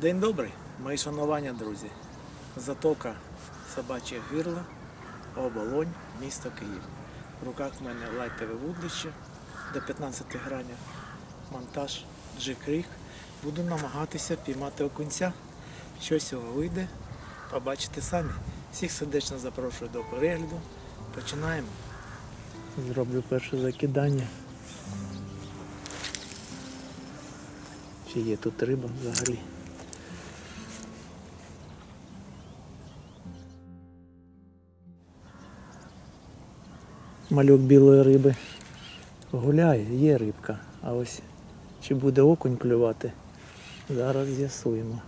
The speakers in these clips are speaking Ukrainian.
День добрий, мої шанування, друзі. Затока собаче гирло, оболонь, місто Київ. В руках в мене лайтове вудлище до 15 гранів, монтаж джик-ріг. Буду намагатися піймати окунця. Що з цього вийде, побачите самі. Всіх сердечно запрошую до перегляду. Починаємо. Зроблю перше закидання. Чи є тут риба взагалі? Мальок білої риби гуляє, є рибка. А ось чи буде окунь клювати, зараз з'ясуємо.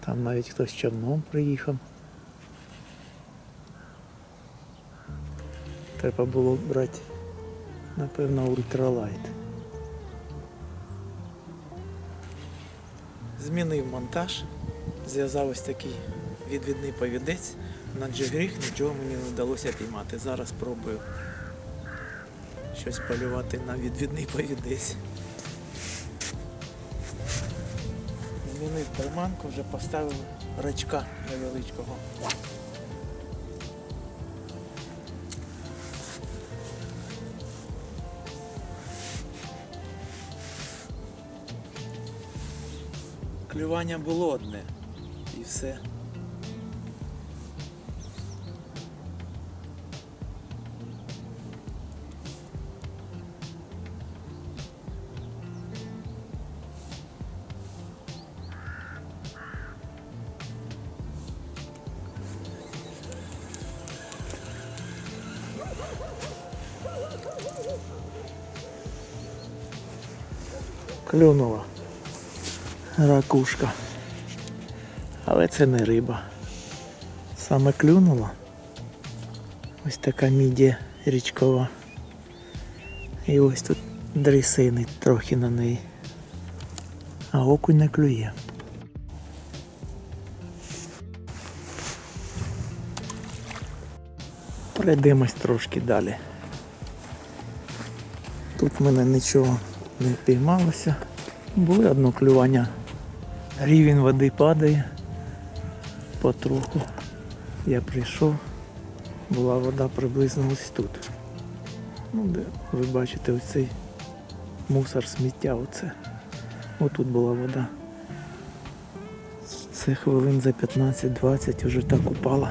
Там навіть хтось човном приїхав. Треба було брати, напевно, ультралайт. Змінив монтаж, зв'язав ось такий відвідний повідець. На джигріх нічого мені не вдалося піймати. Зараз пробую щось полювати на відвідний повідець. Змінив приманку, вже поставив рачка невеличкого. Клювання було одне і все. Клюнула ракушка. Але це не риба. Саме клюнула. Ось така мідія річкова. І ось тут дрісини трохи на неї. А окунь не клює. Пройдемось трошки далі. Тут в мене нічого не піймалося. Були одно клювання. Рівень води падає потроху. Я прийшов, була вода приблизно ось тут. Ну, де ви бачите оцей мусор сміття оце. Отут була вода. Це хвилин за 15-20 вже так упала.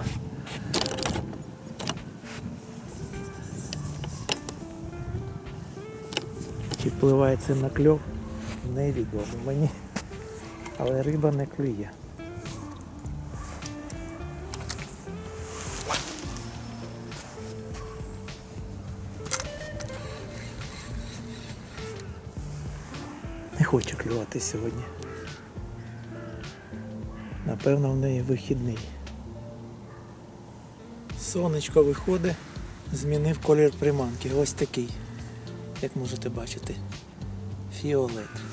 Чи впливає це на кльов? Невідомо мені. Але риба не клює. Не хоче клювати сьогодні. Напевно, в неї вихідний. Сонечко виходить, змінив колір приманки. Ось такий, як можете бачити. Фіолет.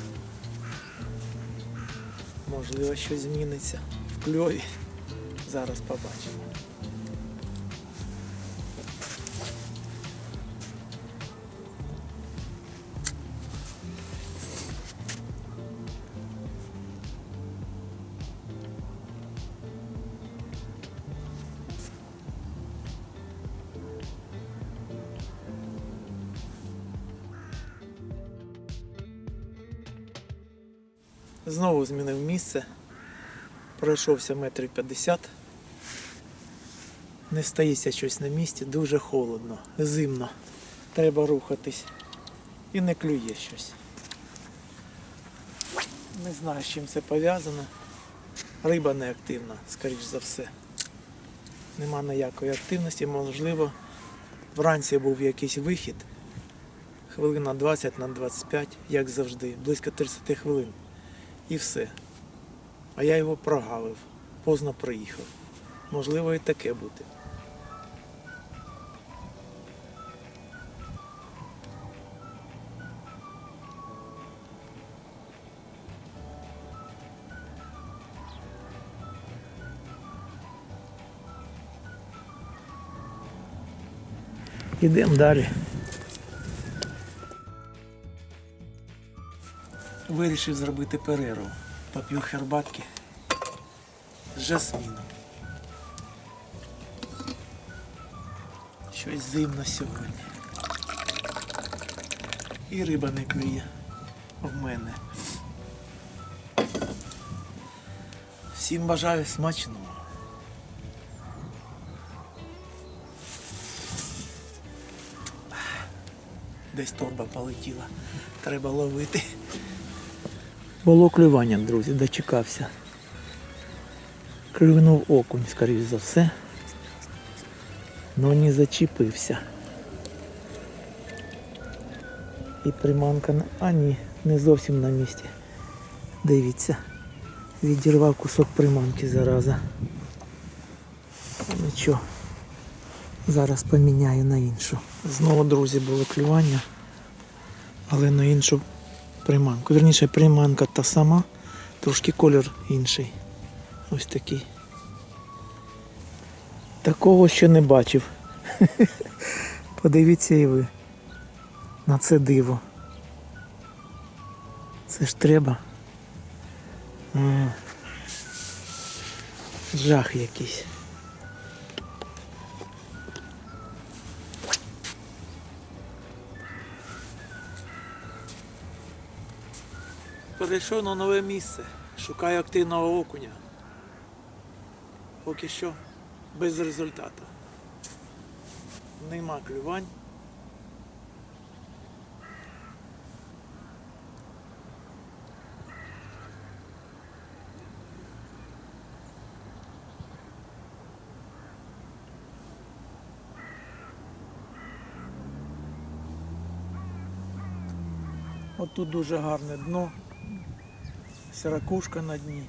Можливо, щось зміниться в кльові. Зараз побачимо. Знову змінив місце. Пройшовся метрів 50. Не стається щось на місці, дуже холодно, зимно. Треба рухатись. І не клює щось. Не знаю, з чим це пов'язано. Риба не активна, скоріш за все. Нема ніякої активності, можливо, вранці був якийсь вихід. Хвилин на 20 на 25, як завжди, близько 30 хвилин. І все. А я його прогавив, поздно приїхав. Можливо, і таке бути. Ідемо далі. Вирішив зробити перерву. Поп'ю хербатки з жасміном. Щось зимно сьогодні. І риба не клює в мене. Всім бажаю смачного. Десь торба полетіла. Треба ловити. Було клювання, друзі, дочекався. Клюнув окунь, скоріш за все. Но не зачепився. І приманка на... А ні, не зовсім на місці. Дивіться. Відірвав кусок приманки зараза. Нічого. Зараз поміняю на іншу. Знову, друзі, було клювання, але на іншу приманку. Вірніше, приманка та сама, трошки колір інший. Ось такий. Такого ще не бачив. Подивіться і ви на це диво. Це ж треба. Жах якийсь. Перейшов на нове місце. Шукаю активного окуня. Поки що без результату. Нема клювань. От тут дуже гарне дно. Сиракушка на дні.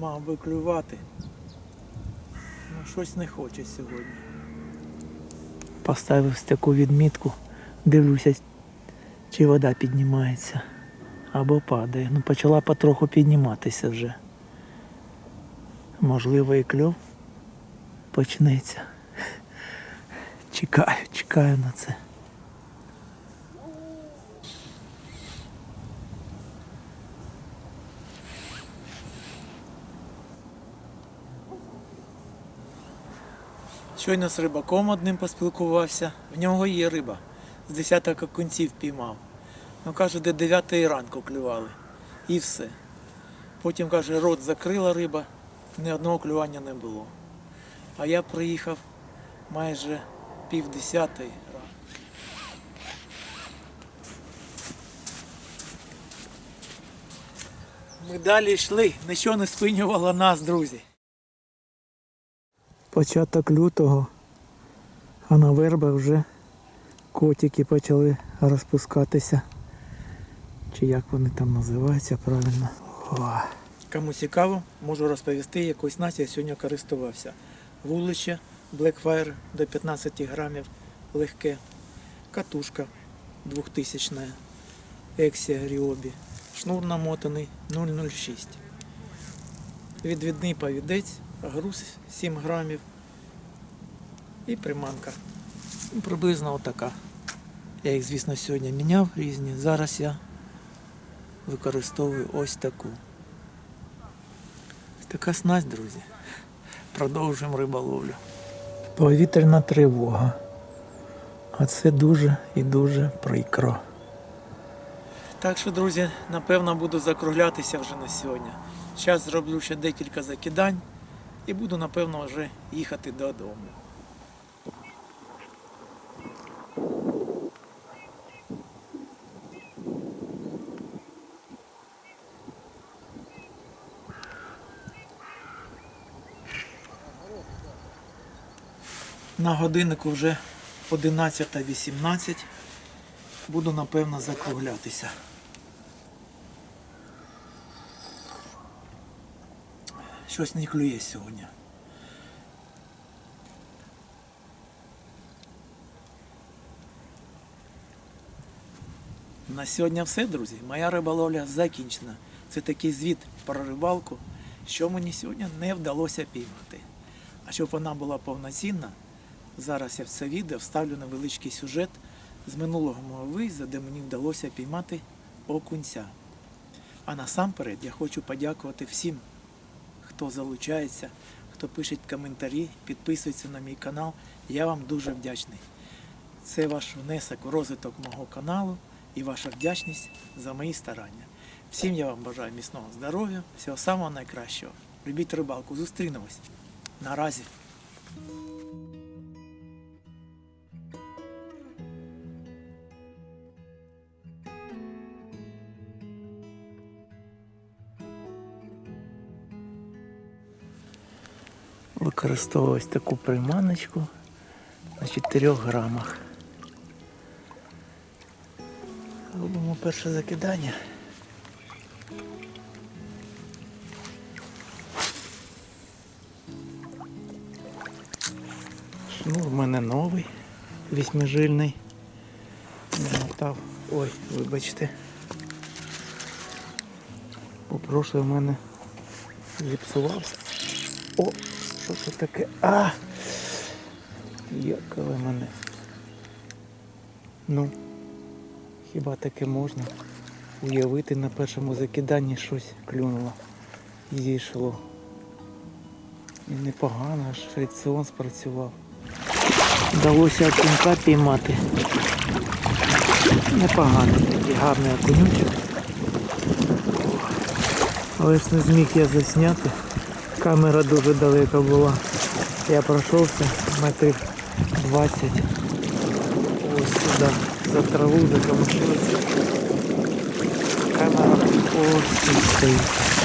Мав би клювати. Ну щось не хоче сьогодні. Поставив таку відмітку, дивлюся, чи вода піднімається або падає. Ну почала потроху підніматися вже. Можливо і кльов почнеться. Чекаю, чекаю на це. Щойно з рибаком одним поспілкувався. В нього є риба. З десяток окунців піймав. Ну каже, де 9 ранку клювали. І все. Потім каже, рот закрила риба, ні одного клювання не було. А я приїхав майже пів десятої. Ми далі йшли, нічого не спинювало нас, друзі. Початок лютого, а на вербах вже котики почали розпускатися. Чи як вони там називаються правильно. О. Кому цікаво, можу розповісти, якою снастю я сьогодні користувався. Вулище Blackfire до 15 грамів легке, катушка 2000 Ексія Ріобі, шнур намотаний 006. Відвідний повідець, груз 7 грамів і приманка. Ну, Приблизно отака. Я їх, звісно, сьогодні міняв різні. Зараз я використовую ось таку. Така снасть, друзі. Продовжуємо риболовлю. Повітряна тривога. А це дуже і дуже прикро. Так що, друзі, напевно, буду закруглятися вже на сьогодні. Зараз зроблю ще декілька закидань і буду, напевно, вже їхати додому. На годиннику вже 11.18. Буду, напевно, закруглятися. Щось не клює сьогодні. На сьогодні все, друзі. Моя риболовля закінчена. Це такий звіт про рибалку, що мені сьогодні не вдалося піймати. А щоб вона була повноцінна, зараз я в це відео вставлю невеличкий сюжет з минулого мого виїзду, де мені вдалося піймати окунця. А насамперед я хочу подякувати всім, хто залучається, хто пише коментарі, підписується на мій канал. Я вам дуже вдячний. Це ваш внесок у розвиток мого каналу і ваша вдячність за мої старання. Всім я вам бажаю міцного здоров'я, всього самого найкращого. Любіть рибалку, зустрінемось. Наразі. Використовую ось таку приманочку на 4 грамах. Робимо перше закидання. Шнур в мене новий, вісьмижильний. Намотав. Ой, вибачте. Бо прошлий в мене зіпсувався. О, що це таке? А! Як мене. Ну, хіба таке можна уявити на першому закиданні щось клюнуло зійшло. І непогано, аж фрикціон спрацював. Вдалося окунька піймати. Непоганий такий гарний окунючок. Але ж не зміг я засняти. Камера дуже далека була. Я пройшовся метрів 20. Ось сюди. За траву закамушилася. Камера ось тут стоїть.